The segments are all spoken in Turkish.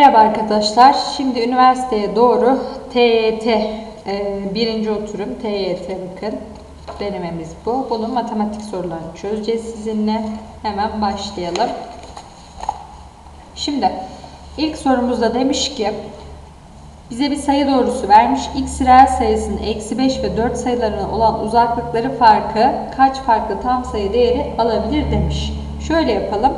Merhaba arkadaşlar. Şimdi üniversiteye doğru TYT e, birinci oturum TYT bakın. Denememiz bu. Bunun matematik sorularını çözeceğiz sizinle. Hemen başlayalım. Şimdi ilk sorumuzda demiş ki bize bir sayı doğrusu vermiş. X reel sayısının eksi 5 ve 4 sayılarına olan uzaklıkları farkı kaç farklı tam sayı değeri alabilir demiş. Şöyle yapalım.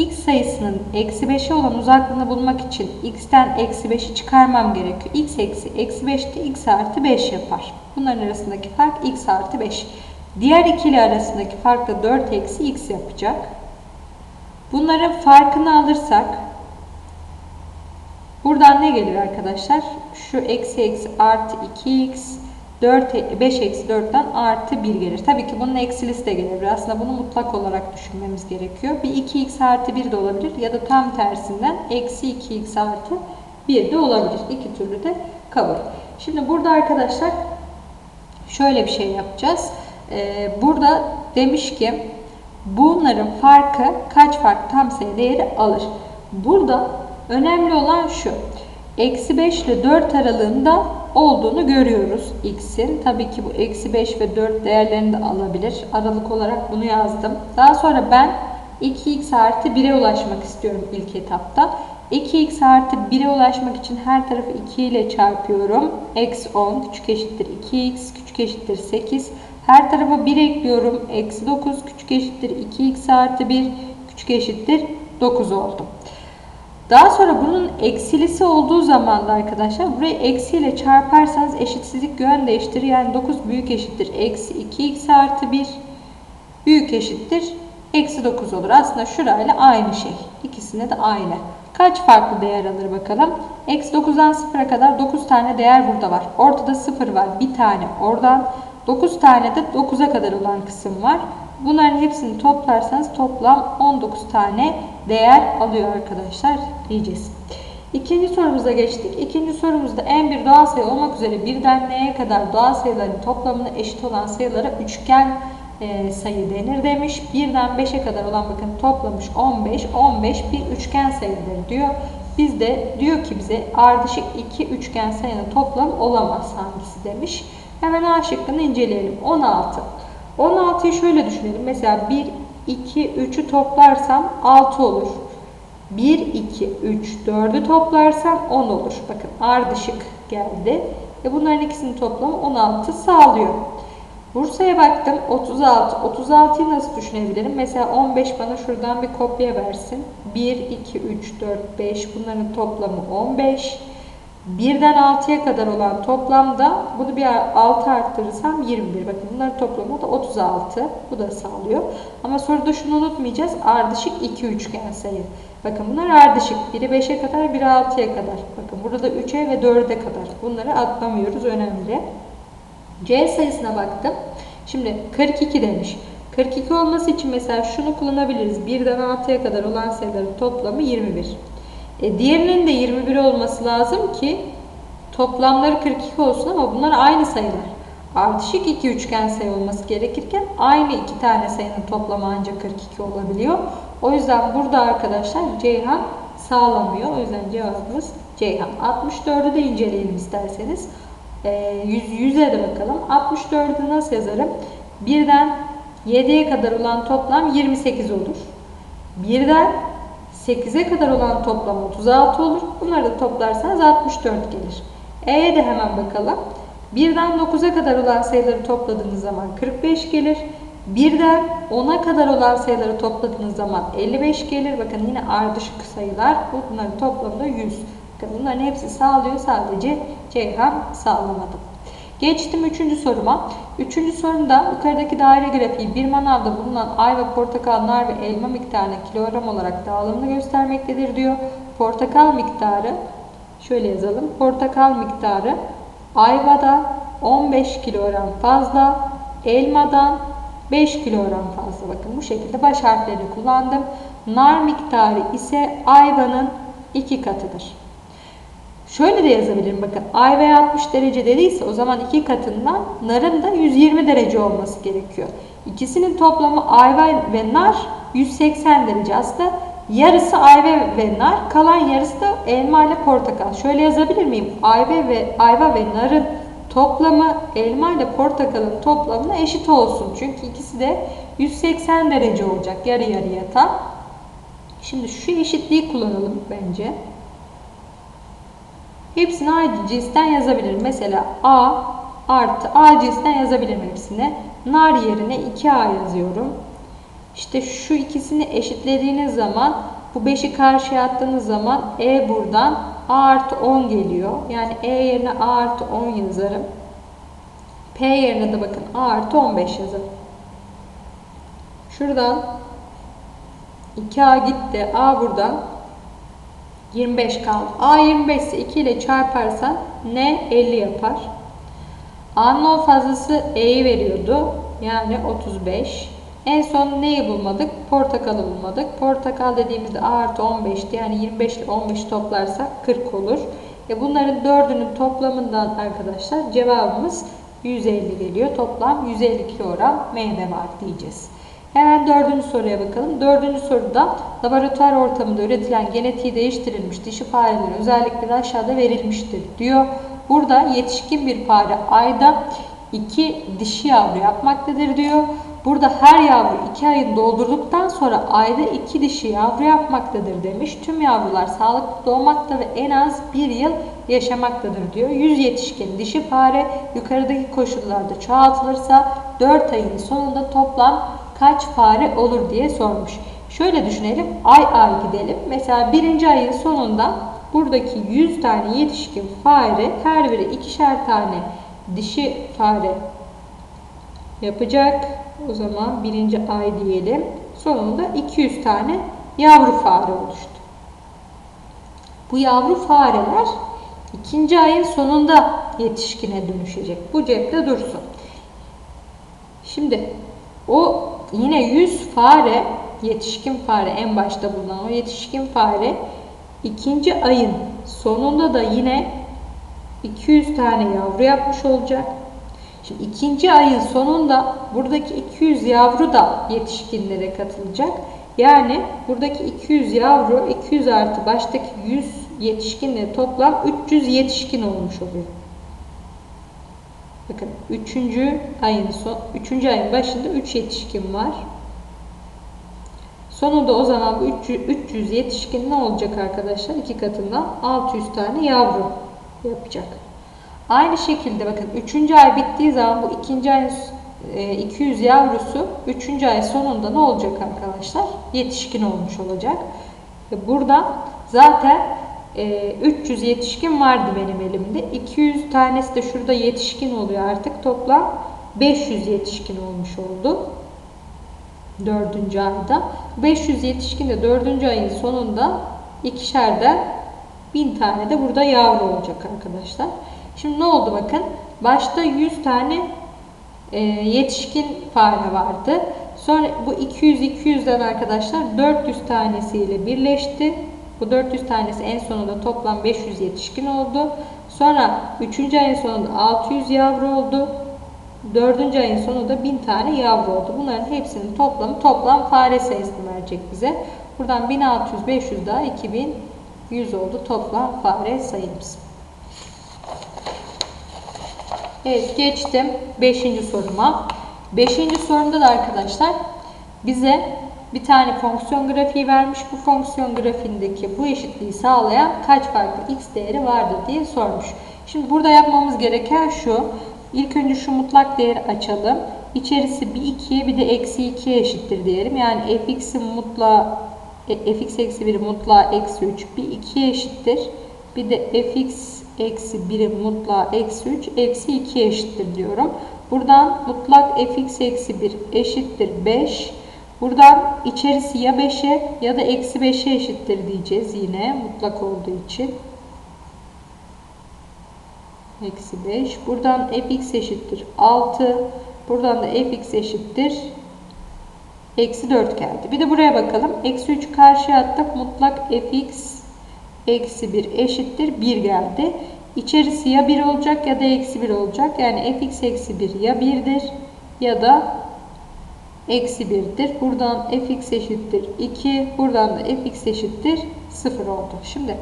X sayısının eksi 5'e olan uzaklığını bulmak için x'ten eksi 5'i çıkarmam gerekiyor. x eksi eksi 5 de x artı 5 yapar. Bunların arasındaki fark x artı 5. Diğer ikili arasındaki fark da 4 eksi x yapacak. Bunların farkını alırsak buradan ne gelir arkadaşlar? Şu eksi eksi artı 2x 4, 5 eksi 4'ten artı 1 gelir. Tabii ki bunun eksilisi de gelebilir. Aslında bunu mutlak olarak düşünmemiz gerekiyor. Bir 2x artı 1 de olabilir ya da tam tersinden eksi 2x artı 1 de olabilir. İki türlü de kabul. Şimdi burada arkadaşlar şöyle bir şey yapacağız. Ee, burada demiş ki bunların farkı kaç farklı tam sayı değeri alır? Burada önemli olan şu. Eksi 5 ile 4 aralığında olduğunu görüyoruz x'in. Tabii ki bu eksi 5 ve 4 değerlerini de alabilir. Aralık olarak bunu yazdım. Daha sonra ben 2x artı 1'e ulaşmak istiyorum ilk etapta. 2x artı 1'e ulaşmak için her tarafı 2 ile çarpıyorum. Eksi 10 küçük eşittir 2x küçük eşittir 8. Her tarafa 1 ekliyorum. Eksi 9 küçük eşittir 2x artı 1 küçük eşittir 9 oldu. Daha sonra bunun eksilisi olduğu zaman da arkadaşlar burayı eksiyle çarparsanız eşitsizlik yön değiştirir. Yani 9 büyük eşittir. Eksi 2x artı 1 büyük eşittir. Eksi 9 olur. Aslında şurayla aynı şey. İkisine de aynı. Kaç farklı değer alır bakalım. Eksi 9'dan 0'a kadar 9 tane değer burada var. Ortada 0 var. Bir tane oradan. 9 tane de 9'a kadar olan kısım var. Bunların hepsini toplarsanız toplam 19 tane değer alıyor arkadaşlar diyeceğiz. İkinci sorumuza geçtik. İkinci sorumuzda en bir doğal sayı olmak üzere birden n'ye kadar doğal sayıların toplamına eşit olan sayılara üçgen e, sayı denir demiş. Birden 5'e kadar olan bakın toplamış 15. 15 bir üçgen sayıdır diyor. Bizde diyor ki bize ardışık iki üçgen sayının toplam olamaz hangisi demiş. Hemen A şıkkını inceleyelim. 16. 16'yı şöyle düşünelim. Mesela 1, 2, 3'ü toplarsam 6 olur. 1, 2, 3, 4'ü toplarsam 10 olur. Bakın ardışık geldi. E bunların ikisinin toplamı 16 sağlıyor. Bursa'ya baktım 36. 36'yı nasıl düşünebilirim? Mesela 15 bana şuradan bir kopya versin. 1, 2, 3, 4, 5 bunların toplamı 15. 1'den 6'ya kadar olan toplamda bunu bir 6 arttırırsam 21. Bakın bunların toplamı da 36. Bu da sağlıyor. Ama soruda şunu unutmayacağız. Ardışık iki üçgen sayı. Bakın bunlar ardışık. Biri 5'e kadar, biri 6'ya kadar. Bakın burada da 3'e ve 4'e kadar. Bunları atlamıyoruz. Önemli. C sayısına baktım. Şimdi 42 demiş. 42 olması için mesela şunu kullanabiliriz. 1'den 6'ya kadar olan sayıların toplamı 21. E, diğerinin de 21 olması lazım ki toplamları 42 olsun ama bunlar aynı sayılar. Ardışık iki üçgen sayı olması gerekirken aynı iki tane sayının toplamı ancak 42 olabiliyor. O yüzden burada arkadaşlar Ceyhan sağlamıyor. O yüzden cevabımız Ceyhan. 64'ü de inceleyelim isterseniz. E, 100, 100'e de bakalım. 64'ü nasıl yazarım? 1'den 7'ye kadar olan toplam 28 olur. 1'den 8'e kadar olan toplam 36 olur. Bunları da toplarsanız 64 gelir. E'ye de hemen bakalım. 1'den 9'a kadar olan sayıları topladığınız zaman 45 gelir. 1'den 10'a kadar olan sayıları topladığınız zaman 55 gelir. Bakın yine ardışık sayılar. Bunların toplamı da 100. Bakın bunların hepsi sağlıyor. Sadece Ceyhan sağlamadı. Geçtim üçüncü soruma. Üçüncü sorumda yukarıdaki daire grafiği bir manavda bulunan ay ve portakal, nar ve elma miktarına kilogram olarak dağılımını göstermektedir diyor. Portakal miktarı şöyle yazalım. Portakal miktarı ayvada 15 kilogram fazla, elmadan 5 kilogram fazla. Bakın bu şekilde baş harflerini kullandım. Nar miktarı ise ayvanın iki katıdır. Şöyle de yazabilirim bakın ayva 60 derece dediyse o zaman iki katından narın da 120 derece olması gerekiyor. İkisinin toplamı ayva ve nar 180 derece. Aslında yarısı ayva ve nar kalan yarısı da elma ile portakal. Şöyle yazabilir miyim? Ayva ve ayva ve narın toplamı elma ile portakalın toplamına eşit olsun. Çünkü ikisi de 180 derece olacak yarı yarıya tam. Şimdi şu eşitliği kullanalım bence. Hepsini aynı cinsten yazabilirim. Mesela A artı A cinsten yazabilirim hepsini. Nar yerine 2A yazıyorum. İşte şu ikisini eşitlediğiniz zaman bu 5'i karşıya attığınız zaman E buradan A artı 10 geliyor. Yani E yerine A artı 10 yazarım. P yerine de bakın A artı 15 yazarım. Şuradan 2A gitti. A buradan 25 kaldı. A 25 ise 2 ile çarparsan N 50 yapar. A'nın 10 fazlası E'yi veriyordu. Yani 35. En son neyi bulmadık? Portakalı bulmadık. Portakal dediğimizde A artı 15'ti. Yani 25 ile 15 toplarsak 40 olur. E bunların dördünün toplamından arkadaşlar cevabımız 150 geliyor. Toplam 150 kilogram meyve var diyeceğiz. Hemen dördüncü soruya bakalım. Dördüncü soruda laboratuvar ortamında üretilen genetiği değiştirilmiş dişi farelerin özellikleri aşağıda verilmiştir diyor. Burada yetişkin bir fare ayda iki dişi yavru yapmaktadır diyor. Burada her yavru 2 ayını doldurduktan sonra ayda 2 dişi yavru yapmaktadır demiş. Tüm yavrular sağlıklı doğmakta ve en az 1 yıl yaşamaktadır diyor. 100 yetişkin dişi fare yukarıdaki koşullarda çoğaltılırsa 4 ayın sonunda toplam kaç fare olur diye sormuş. Şöyle düşünelim. Ay ay gidelim. Mesela birinci ayın sonunda buradaki 100 tane yetişkin fare her biri ikişer tane dişi fare yapacak. O zaman birinci ay diyelim. Sonunda 200 tane yavru fare oluştu. Bu yavru fareler ikinci ayın sonunda yetişkine dönüşecek. Bu cepte dursun. Şimdi o yine 100 fare yetişkin fare en başta bulunan o yetişkin fare ikinci ayın sonunda da yine 200 tane yavru yapmış olacak. Şimdi ikinci ayın sonunda buradaki 200 yavru da yetişkinlere katılacak. Yani buradaki 200 yavru 200 artı baştaki 100 yetişkinle toplam 300 yetişkin olmuş oluyor. Bakın 3. ayın son 3. ayın başında 3 yetişkin var. Sonunda o zaman bu 300, 300 yetişkin ne olacak arkadaşlar? İki katından 600 tane yavru yapacak. Aynı şekilde bakın 3. ay bittiği zaman bu 2. ayın 200 yavrusu 3. ay sonunda ne olacak arkadaşlar? Yetişkin olmuş olacak. Burada zaten 300 yetişkin vardı benim elimde. 200 tanesi de şurada yetişkin oluyor artık. Toplam 500 yetişkin olmuş oldu. 4. ayda. 500 yetişkin de 4. ayın sonunda ikişerden 1000 tane de burada yavru olacak arkadaşlar. Şimdi ne oldu bakın. Başta 100 tane e, yetişkin fare vardı. Sonra bu 200-200'den arkadaşlar 400 tanesiyle birleşti. Bu 400 tanesi en sonunda toplam 500 yetişkin oldu. Sonra 3. ayın sonunda 600 yavru oldu. 4. ayın sonunda 1000 tane yavru oldu. Bunların hepsinin toplamı toplam fare sayısını verecek bize. Buradan 1600, 500 daha 2100 oldu toplam fare sayımız. Evet geçtim 5. soruma. 5. sorumda da arkadaşlar bize bir tane fonksiyon grafiği vermiş. Bu fonksiyon grafiğindeki bu eşitliği sağlayan kaç farklı x değeri vardır diye sormuş. Şimdi burada yapmamız gereken şu. İlk önce şu mutlak değeri açalım. İçerisi bir 2'ye bir de eksi 2'ye eşittir diyelim. Yani fx'in mutlağı e, fx eksi 1 mutlağı eksi 3 bir 2'ye eşittir. Bir de fx eksi 1'in mutlağı eksi 3 eksi 2'ye eşittir diyorum. Buradan mutlak fx eksi 1 eşittir 5. Buradan içerisi ya 5'e ya da eksi 5'e eşittir diyeceğiz yine mutlak olduğu için. Eksi 5. Buradan fx eşittir 6. Buradan da fx eşittir eksi 4 geldi. Bir de buraya bakalım. Eksi 3 karşıya attık. Mutlak fx eksi 1 eşittir 1 geldi. İçerisi ya 1 olacak ya da eksi 1 olacak. Yani fx eksi 1 ya 1'dir ya da eksi 1'dir. Buradan fx eşittir 2. Buradan da fx eşittir 0 oldu. Şimdi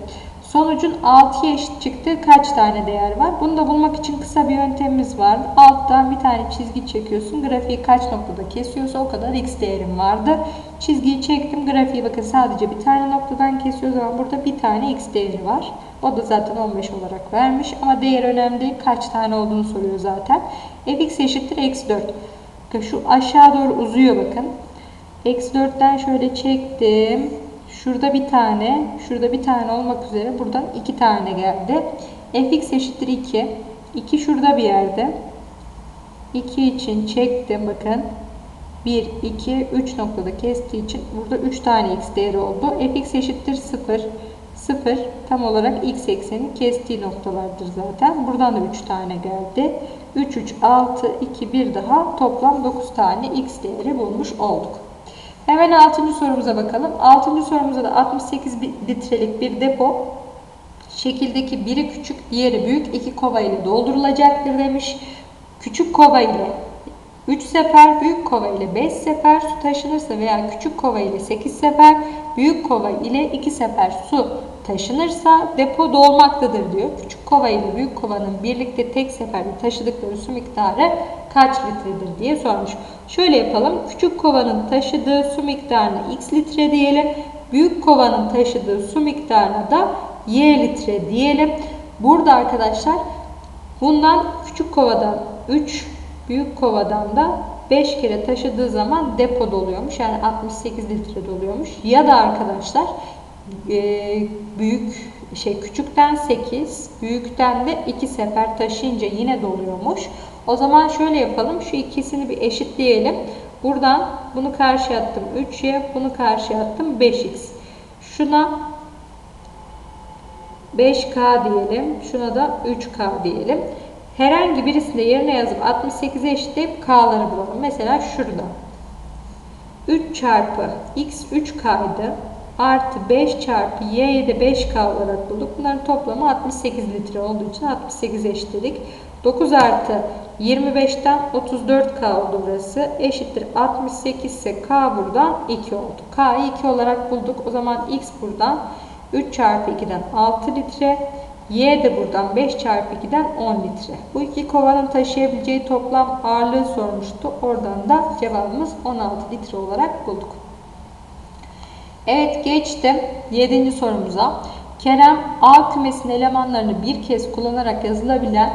Sonucun 6'ya eşit çıktığı kaç tane değer var? Bunu da bulmak için kısa bir yöntemimiz var. Alttan bir tane çizgi çekiyorsun. Grafiği kaç noktada kesiyorsa o kadar x değerim vardı. Çizgiyi çektim. Grafiği bakın sadece bir tane noktadan kesiyor. O zaman burada bir tane x değeri var. O da zaten 15 olarak vermiş. Ama değer önemli değil. Kaç tane olduğunu soruyor zaten. fx eşittir eksi 4. Şu aşağı doğru uzuyor bakın. Eksi 4'ten şöyle çektim. Şurada bir tane, şurada bir tane olmak üzere buradan iki tane geldi. fx eşittir 2. 2 şurada bir yerde. 2 için çektim bakın. 1, 2, 3 noktada kestiği için burada 3 tane x değeri oldu. fx eşittir 0. 0 tam olarak x eksenin kestiği noktalardır zaten. Buradan da 3 tane geldi. 3, 3, 6, 2, 1 daha toplam 9 tane x değeri bulmuş olduk. Hemen 6. sorumuza bakalım. 6. sorumuzda da 68 litrelik bir depo. Şekildeki biri küçük, diğeri büyük iki kova ile doldurulacaktır demiş. Küçük kova ile 3 sefer, büyük kova ile 5 sefer su taşınırsa veya küçük kova ile 8 sefer, büyük kova ile 2 sefer su taşınırsa depo dolmaktadır diyor. Küçük kova ile büyük kovanın birlikte tek seferde taşıdıkları su miktarı kaç litredir diye sormuş. Şöyle yapalım. Küçük kovanın taşıdığı su miktarını x litre diyelim. Büyük kovanın taşıdığı su miktarına da y litre diyelim. Burada arkadaşlar bundan küçük kovadan 3, büyük kovadan da 5 kere taşıdığı zaman depo doluyormuş. Yani 68 litre doluyormuş. Ya da arkadaşlar büyük şey küçükten 8, büyükten de 2 sefer taşıyınca yine doluyormuş. O zaman şöyle yapalım. Şu ikisini bir eşitleyelim. Buradan bunu karşıya attım 3y, bunu karşıya attım 5x. Şuna 5k diyelim. Şuna da 3k diyelim. Herhangi birisinde yerine yazıp 68'e eşitleyip k'ları bulalım. Mesela şurada. 3 çarpı x 3k'ydı. Artı 5 çarpı y'ye de 5k olarak bulduk. Bunların toplamı 68 litre olduğu için 68 eşitledik. 9 artı 25'ten 34K oldu burası. Eşittir 68 ise K buradan 2 oldu. K'yı 2 olarak bulduk. O zaman X buradan 3 çarpı 2'den 6 litre. Y de buradan 5 çarpı 2'den 10 litre. Bu iki kovanın taşıyabileceği toplam ağırlığı sormuştu. Oradan da cevabımız 16 litre olarak bulduk. Evet geçtim 7. sorumuza. Kerem A kümesinin elemanlarını bir kez kullanarak yazılabilen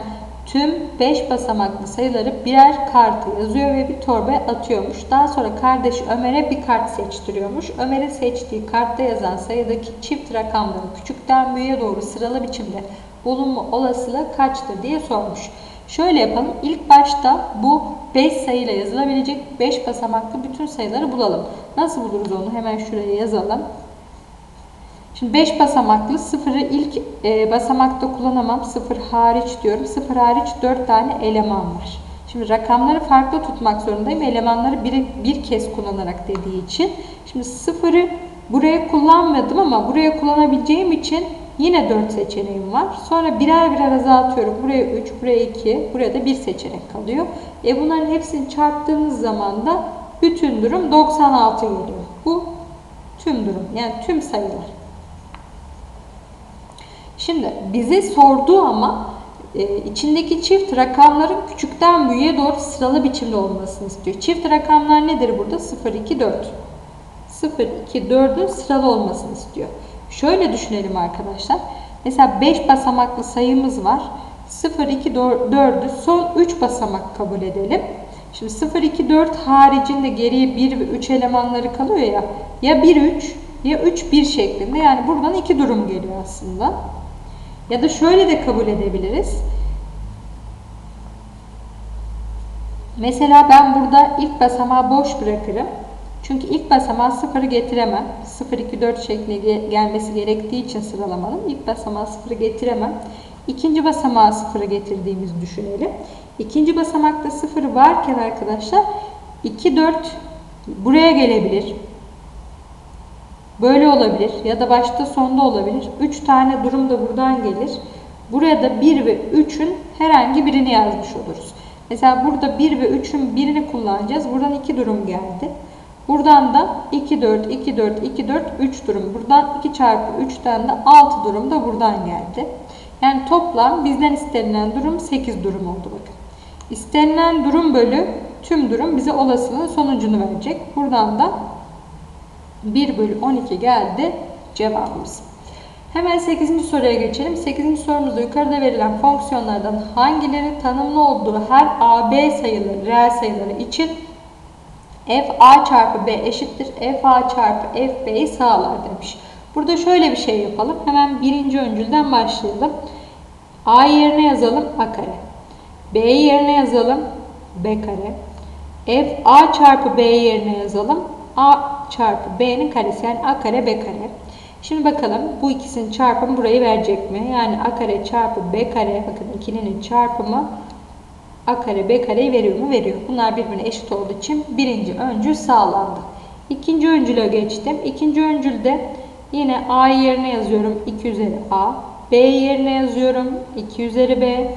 tüm 5 basamaklı sayıları birer kartı yazıyor ve bir torbaya atıyormuş. Daha sonra kardeş Ömer'e bir kart seçtiriyormuş. Ömer'in seçtiği kartta yazan sayıdaki çift rakamların küçükten büyüğe doğru sıralı biçimde bulunma olasılığı kaçtır diye sormuş. Şöyle yapalım. İlk başta bu 5 sayıyla yazılabilecek 5 basamaklı bütün sayıları bulalım. Nasıl buluruz onu? Hemen şuraya yazalım. Şimdi 5 basamaklı sıfırı ilk e, basamakta kullanamam. Sıfır hariç diyorum. Sıfır hariç 4 tane eleman var. Şimdi rakamları farklı tutmak zorundayım. Elemanları bir, bir kez kullanarak dediği için. Şimdi sıfırı buraya kullanmadım ama buraya kullanabileceğim için yine 4 seçeneğim var. Sonra birer birer azaltıyorum. Buraya 3, buraya 2, buraya da 1 seçenek kalıyor. E bunların hepsini çarptığımız zaman da bütün durum 96 geliyor. Bu tüm durum. Yani tüm sayılar. Şimdi bize sorduğu ama e, içindeki çift rakamların küçükten büyüğe doğru sıralı biçimde olmasını istiyor. Çift rakamlar nedir burada? 0, 2, 4. 0, 2, 4'ün sıralı olmasını istiyor. Şöyle düşünelim arkadaşlar. Mesela 5 basamaklı sayımız var. 0, 2, 4'ü son 3 basamak kabul edelim. Şimdi 0, 2, 4 haricinde geriye 1 ve 3 elemanları kalıyor ya. Ya 1, 3 ya 3, 1 şeklinde. Yani buradan iki durum geliyor aslında. Ya da şöyle de kabul edebiliriz. Mesela ben burada ilk basamağı boş bırakırım. Çünkü ilk basamağı sıfırı getiremem. 0, 2, 4 şeklinde gelmesi gerektiği için sıralamanın ilk basamağı sıfırı getiremem. İkinci basamağı sıfırı getirdiğimizi düşünelim. İkinci basamakta sıfır varken arkadaşlar 2, 4 buraya gelebilir. Böyle olabilir ya da başta sonda olabilir. 3 tane durum da buradan gelir. Buraya da 1 ve 3'ün herhangi birini yazmış oluruz. Mesela burada 1 ve 3'ün birini kullanacağız. Buradan 2 durum geldi. Buradan da 2, 4, 2, 4, 2, 4, 3 durum. Buradan 2 çarpı 3'ten de 6 durum da buradan geldi. Yani toplam bizden istenilen durum 8 durum oldu bakın. İstenilen durum bölü tüm durum bize olasılığın sonucunu verecek. Buradan da 1 bölü 12 geldi cevabımız. Hemen 8. soruya geçelim. 8. sorumuzda yukarıda verilen fonksiyonlardan hangileri tanımlı olduğu her AB sayıları, reel sayıları için f a çarpı b eşittir f a çarpı f b'yi sağlar demiş. Burada şöyle bir şey yapalım. Hemen birinci öncülden başlayalım. a yerine yazalım a kare. b yerine yazalım b kare. f a çarpı b yerine yazalım. a çarpı b'nin karesi yani a kare b kare. Şimdi bakalım bu ikisinin çarpımı burayı verecek mi? Yani a kare çarpı b kare bakın ikilinin çarpımı a kare b kareyi veriyor mu? Veriyor. Bunlar birbirine eşit olduğu için birinci öncül sağlandı. İkinci öncüle geçtim. İkinci öncülde yine a yerine yazıyorum 2 üzeri a. b yerine yazıyorum 2 üzeri b.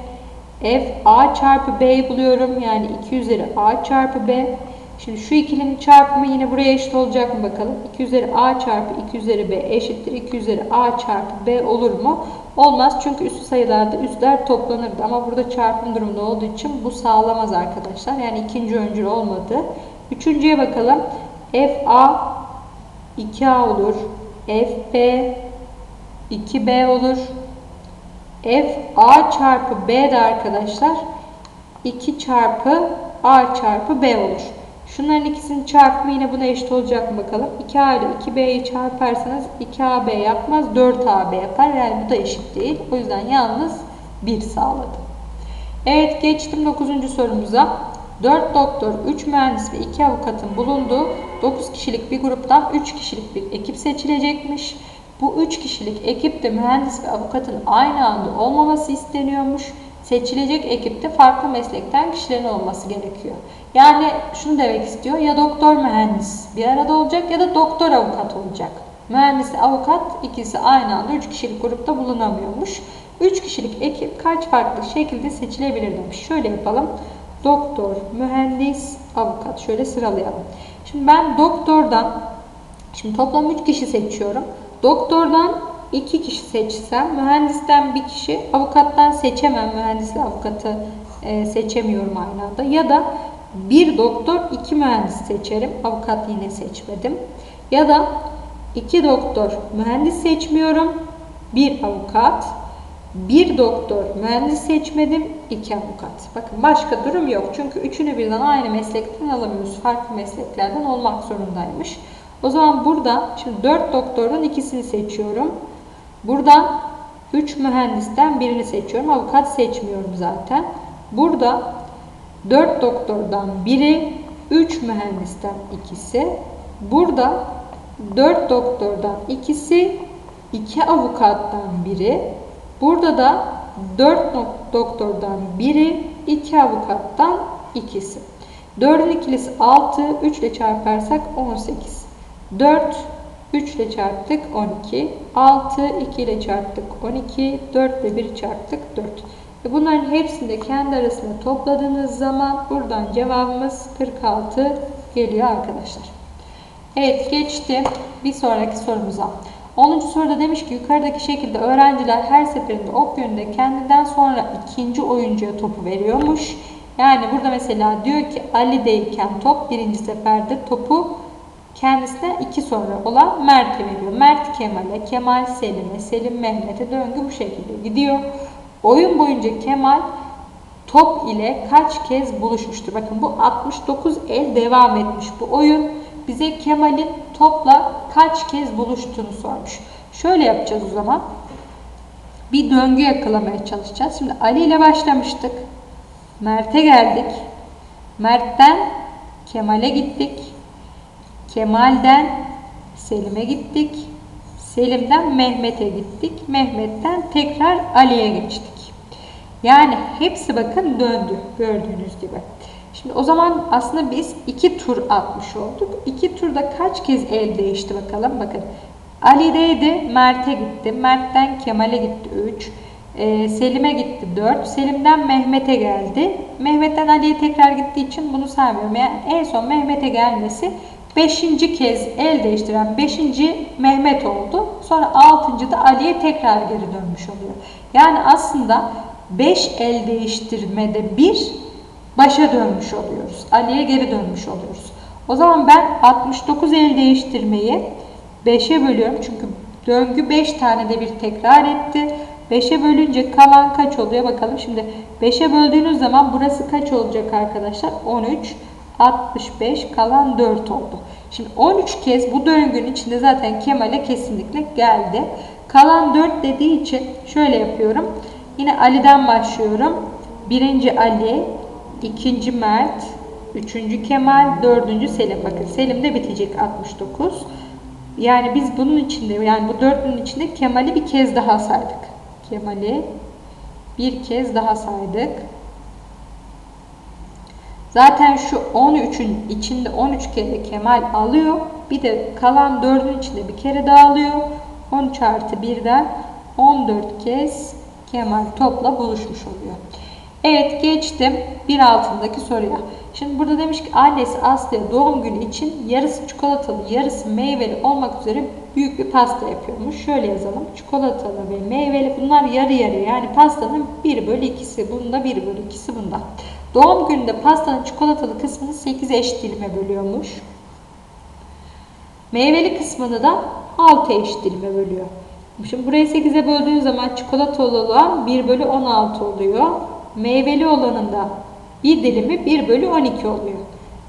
f a çarpı b'yi buluyorum. Yani 2 üzeri a çarpı b. Şimdi şu ikilinin çarpımı yine buraya eşit olacak mı bakalım. 2 üzeri a çarpı 2 üzeri b eşittir. 2 üzeri a çarpı b olur mu? Olmaz çünkü üstü sayılarda üstler toplanırdı. Ama burada çarpım durumunda olduğu için bu sağlamaz arkadaşlar. Yani ikinci öncül olmadı. Üçüncüye bakalım. f a 2a olur. f b 2b olur. f a çarpı b de arkadaşlar 2 çarpı a çarpı b olur. Şunların ikisinin çarpımı yine buna eşit olacak mı bakalım. 2a ile 2b'yi çarparsanız 2ab yapmaz 4ab yapar. Yani bu da eşit değil. O yüzden yalnız 1 sağladı. Evet geçtim 9. sorumuza. 4 doktor, 3 mühendis ve 2 avukatın bulunduğu 9 kişilik bir gruptan 3 kişilik bir ekip seçilecekmiş. Bu 3 kişilik ekipte mühendis ve avukatın aynı anda olmaması isteniyormuş. Seçilecek ekipte farklı meslekten kişilerin olması gerekiyor. Yani şunu demek istiyor. Ya doktor mühendis bir arada olacak ya da doktor avukat olacak. Mühendis avukat ikisi aynı anda 3 kişilik grupta bulunamıyormuş. 3 kişilik ekip kaç farklı şekilde seçilebilir demiş. Şöyle yapalım. Doktor, mühendis, avukat. Şöyle sıralayalım. Şimdi ben doktordan şimdi toplam 3 kişi seçiyorum. Doktordan 2 kişi seçsem, mühendisten bir kişi, avukattan seçemem. Mühendisle avukatı e, seçemiyorum aynı anda. Ya da bir doktor, iki mühendis seçerim. Avukat yine seçmedim. Ya da iki doktor, mühendis seçmiyorum. Bir avukat, bir doktor, mühendis seçmedim. iki avukat. Bakın başka durum yok. Çünkü üçünü birden aynı meslekten alamıyoruz. Farklı mesleklerden olmak zorundaymış. O zaman burada şimdi dört doktordan ikisini seçiyorum. Buradan üç mühendisten birini seçiyorum. Avukat seçmiyorum zaten. Burada 4 doktordan biri, 3 mühendisten ikisi. Burada 4 doktordan ikisi, 2 avukattan biri. Burada da 4 doktordan biri, 2 avukattan ikisi. 4'ün ikilisi 6, 3 ile çarparsak 18. 4, 3 ile çarptık 12. 6, 2 ile çarptık 12. 4 ile 1 çarptık 4. Ve bunların hepsini de kendi arasında topladığınız zaman buradan cevabımız 46 geliyor arkadaşlar. Evet geçti bir sonraki sorumuza. 10. soruda demiş ki yukarıdaki şekilde öğrenciler her seferinde ok yönünde kendinden sonra ikinci oyuncuya topu veriyormuş. Yani burada mesela diyor ki Ali'deyken top birinci seferde topu kendisine iki sonra olan Mert'e veriyor. Mert Kemal'e, Kemal Selim'e, Selim Mehmet'e döngü bu şekilde gidiyor. Oyun boyunca Kemal top ile kaç kez buluşmuştur? Bakın bu 69 el devam etmiş bu oyun. Bize Kemal'in topla kaç kez buluştuğunu sormuş. Şöyle yapacağız o zaman. Bir döngü yakalamaya çalışacağız. Şimdi Ali ile başlamıştık. Mert'e geldik. Mert'ten Kemal'e gittik. Kemal'den Selim'e gittik. Selim'den Mehmet'e gittik. Mehmet'ten tekrar Ali'ye geçtik. Yani hepsi bakın döndü gördüğünüz gibi. Şimdi o zaman aslında biz iki tur atmış olduk. İki turda kaç kez el değişti bakalım. Bakın Ali'deydi Mert'e gitti. Mert'ten Kemal'e gitti 3. Ee, Selim'e gitti 4. Selim'den Mehmet'e geldi. Mehmet'ten Ali'ye tekrar gittiği için bunu saymıyorum. Yani en son Mehmet'e gelmesi Beşinci kez el değiştiren beşinci Mehmet oldu. Sonra altıncı da Ali'ye tekrar geri dönmüş oluyor. Yani aslında 5 el değiştirmede bir başa dönmüş oluyoruz. Ali'ye geri dönmüş oluyoruz. O zaman ben 69 el değiştirmeyi 5'e bölüyorum. Çünkü döngü 5 tane de bir tekrar etti. 5'e bölünce kalan kaç oluyor bakalım. Şimdi 5'e böldüğünüz zaman burası kaç olacak arkadaşlar? 13, 65 kalan 4 oldu. Şimdi 13 kez bu döngünün içinde zaten Kemal'e kesinlikle geldi. Kalan 4 dediği için şöyle yapıyorum. Yine Ali'den başlıyorum. Birinci Ali, ikinci Mert, üçüncü Kemal, dördüncü Selim. Bakın Selim de bitecek 69. Yani biz bunun içinde yani bu dörtlünün içinde Kemal'i bir kez daha saydık. Kemal'i bir kez daha saydık. Zaten şu 13'ün içinde 13 kere Kemal alıyor. Bir de kalan 4'ün içinde bir kere daha alıyor. 13 artı 1'den 14 kez Kemal topla buluşmuş oluyor. Evet geçtim bir altındaki soruya. Şimdi burada demiş ki annesi Aslı'ya doğum günü için yarısı çikolatalı yarısı meyveli olmak üzere büyük bir pasta yapıyormuş. Şöyle yazalım. Çikolatalı ve meyveli bunlar yarı yarı yani pastanın 1 bölü 2'si bunda 1 bölü 2'si bunda. Doğum gününde pastanın çikolatalı kısmını 8 eş dilime bölüyormuş. Meyveli kısmını da 6 eş dilime bölüyor. Şimdi burayı 8'e böldüğün zaman çikolatalı olan 1 bölü 16 oluyor. Meyveli olanın da bir dilimi 1 bölü 12 oluyor.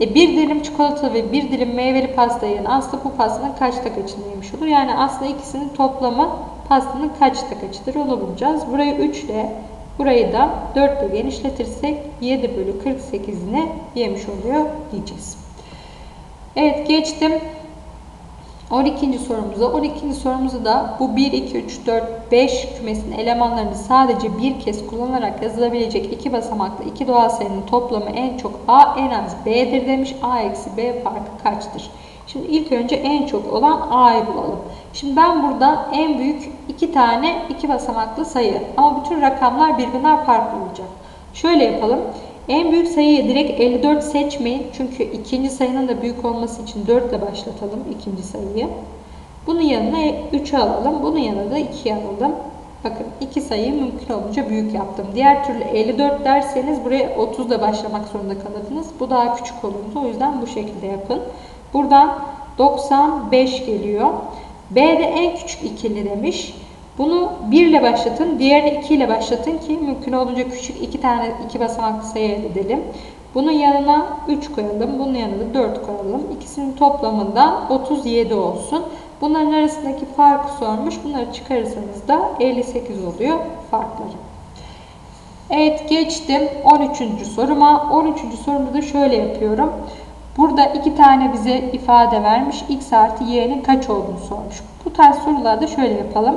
E bir dilim çikolata ve bir dilim meyveli pasta yerine aslında bu pastanın kaçta kaçını yemiş olur? Yani aslında ikisinin toplamı pastanın kaçta kaçıdır onu bulacağız. Burayı 3 ile burayı da 4 ile genişletirsek 7 bölü 48'ini yemiş oluyor diyeceğiz. Evet geçtim 12. sorumuza. 12. sorumuzu da bu 1, 2, 3, 4, 5 kümesinin elemanlarını sadece bir kez kullanarak yazılabilecek iki basamaklı iki doğal sayının toplamı en çok A en az B'dir demiş. A eksi B farkı kaçtır? Şimdi ilk önce en çok olan A'yı bulalım. Şimdi ben burada en büyük iki tane iki basamaklı sayı ama bütün rakamlar birbirinden farklı olacak. Şöyle yapalım. En büyük sayıyı direkt 54 seçmeyin. Çünkü ikinci sayının da büyük olması için 4 ile başlatalım ikinci sayıyı. Bunun yanına 3'ü alalım. Bunun yanına da 2'yi alalım. Bakın iki sayıyı mümkün olunca büyük yaptım. Diğer türlü 54 derseniz buraya 30 ile başlamak zorunda kalırdınız. Bu daha küçük olurdu. O yüzden bu şekilde yapın. Buradan 95 geliyor. B'de en küçük ikili demiş. Bunu 1 ile başlatın, diğerini 2 ile başlatın ki mümkün olduğunca küçük iki tane iki basamaklı sayı elde edelim. Bunun yanına 3 koyalım, bunun yanına 4 koyalım. İkisinin toplamından 37 olsun. Bunların arasındaki farkı sormuş. Bunları çıkarırsanız da 58 oluyor farkları. Evet geçtim 13. soruma. 13. sorumda da şöyle yapıyorum. Burada iki tane bize ifade vermiş. X artı y'nin kaç olduğunu sormuş. Bu tarz sorularda şöyle yapalım.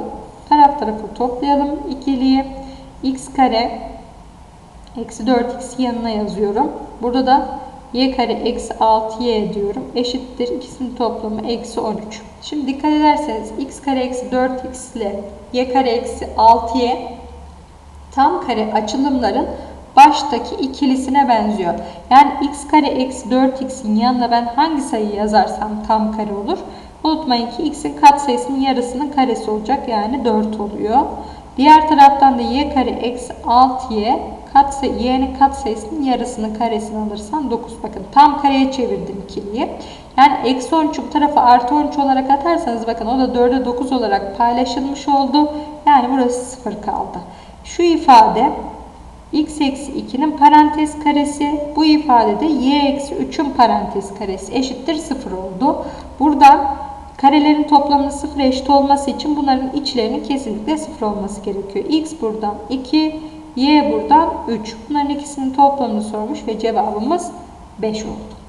Taraf tarafı toplayalım. İkiliyi x kare eksi 4x yanına yazıyorum. Burada da y kare eksi 6y diyorum. Eşittir. İkisinin toplamı eksi 13. Şimdi dikkat ederseniz x kare eksi 4x ile y kare eksi 6y tam kare açılımların baştaki ikilisine benziyor. Yani x kare eksi 4x'in yanına ben hangi sayıyı yazarsam tam kare olur. Unutmayın ki x'in katsayısının yarısının karesi olacak. Yani 4 oluyor. Diğer taraftan da y kare eksi 6y katsayı, y'nin katsayısının yarısının karesini alırsam 9. Bakın tam kareye çevirdim ikiliyi. Yani eksi 13'ü bu tarafa artı 13 olarak atarsanız bakın o da 4'e 9 olarak paylaşılmış oldu. Yani burası 0 kaldı. Şu ifade x eksi 2'nin parantez karesi. Bu ifadede y eksi 3'ün parantez karesi eşittir 0 oldu. Buradan karelerin toplamının 0 eşit olması için bunların içlerinin kesinlikle 0 olması gerekiyor. x buradan 2, y buradan 3. Bunların ikisinin toplamını sormuş ve cevabımız 5 oldu.